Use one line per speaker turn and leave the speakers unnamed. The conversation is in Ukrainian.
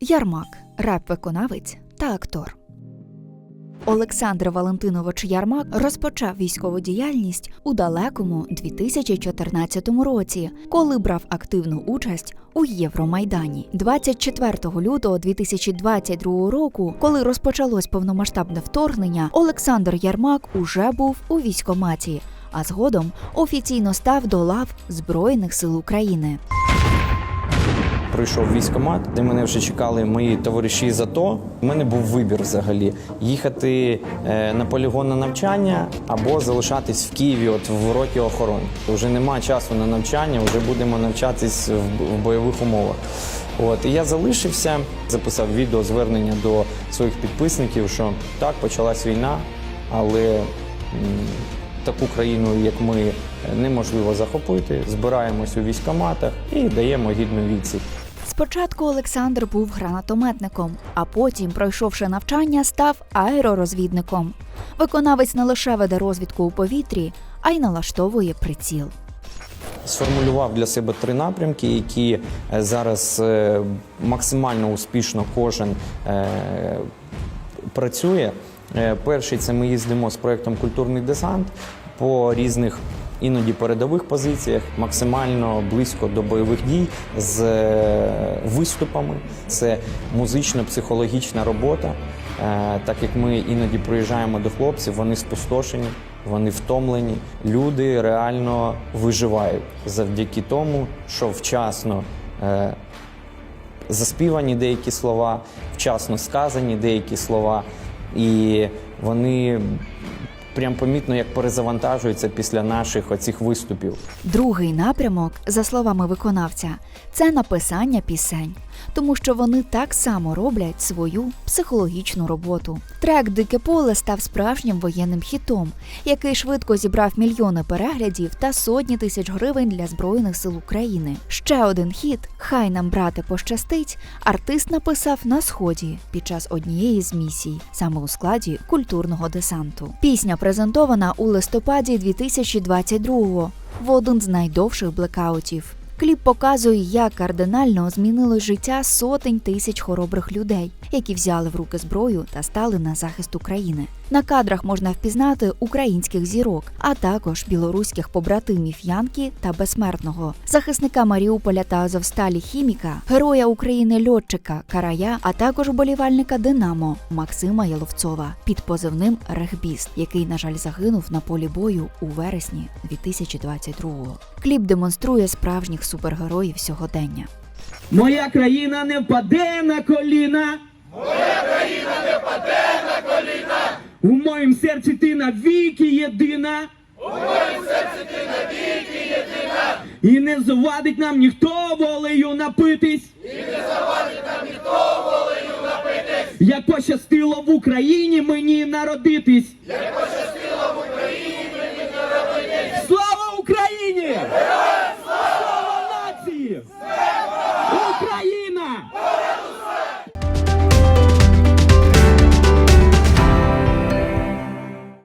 Ярмак, реп-виконавець та актор. Олександр Валентинович Ярмак розпочав військову діяльність у далекому 2014 році, коли брав активну участь у Євромайдані. 24 лютого 2022 року, коли розпочалось повномасштабне вторгнення, Олександр Ярмак уже був у військкоматі, а згодом офіційно став до лав Збройних сил України.
Прийшов військкомат, де мене вже чекали мої товариші з АТО. У мене був вибір взагалі їхати е, на полігон на навчання або залишатись в Києві, от в роті охорони. Вже немає часу на навчання, вже будемо навчатись в, бойових умовах. От і я залишився, записав відео звернення до своїх підписників, що так почалась війна, але таку країну, як ми, неможливо захопити. Збираємось у військкоматах і даємо гідну відсіч.
Спочатку Олександр був гранатометником, а потім, пройшовши навчання, став аеророзвідником. Виконавець не лише веде розвідку у повітрі, а й налаштовує приціл.
Сформулював для себе три напрямки, які е, зараз е, максимально успішно кожен е, працює. Перший це ми їздимо з проєктом Культурний десант по різних іноді передових позиціях, максимально близько до бойових дій з е, виступами. Це музично-психологічна робота. Е, Так як ми іноді приїжджаємо до хлопців, вони спустошені, вони втомлені. Люди реально виживають завдяки тому, що вчасно е, заспівані деякі слова, вчасно сказані деякі слова, і вони прям помітно як перезавантажуються після наших оцих виступів.
Другий напрямок, за словами виконавця, це написання пісень, тому що вони так само роблять свою психологічну роботу. Трек Дике поле став справжнім воєнним хітом, який швидко зібрав мільйони переглядів та сотні тисяч гривень для збройних сил України. Ще один хіт Хай нам брате пощастить. Артист написав на сході під час однієї з місій, саме у складі культурного десанту. Пісня презентована у листопаді 2022-го в один з найдовших блекаутів. Кліп показує, як кардинально змінилось життя сотень тисяч хоробрих людей, які взяли в руки зброю та стали на захист України. На кадрах можна впізнати українських зірок, а також білоруських побратимів Янки та Безсмертного, захисника Маріуполя та Азовсталі хіміка, героя України льотчика Карая, а також болівальника Динамо Максима Яловцова під позивним Регбіст, який, на жаль, загинув на полі бою у вересні 2022-го. Кліп демонструє справжніх супергероїв сьогодення.
Моя країна не впаде на коліна. Моя країна не впаде на коліна. У моїм серці ти навіки єдина. У моїм серці ти навіки єдина. І не завадить нам ніхто волею напитись. І не завадить нам ніхто волею напитись. Як пощастило в Україні мені народитись.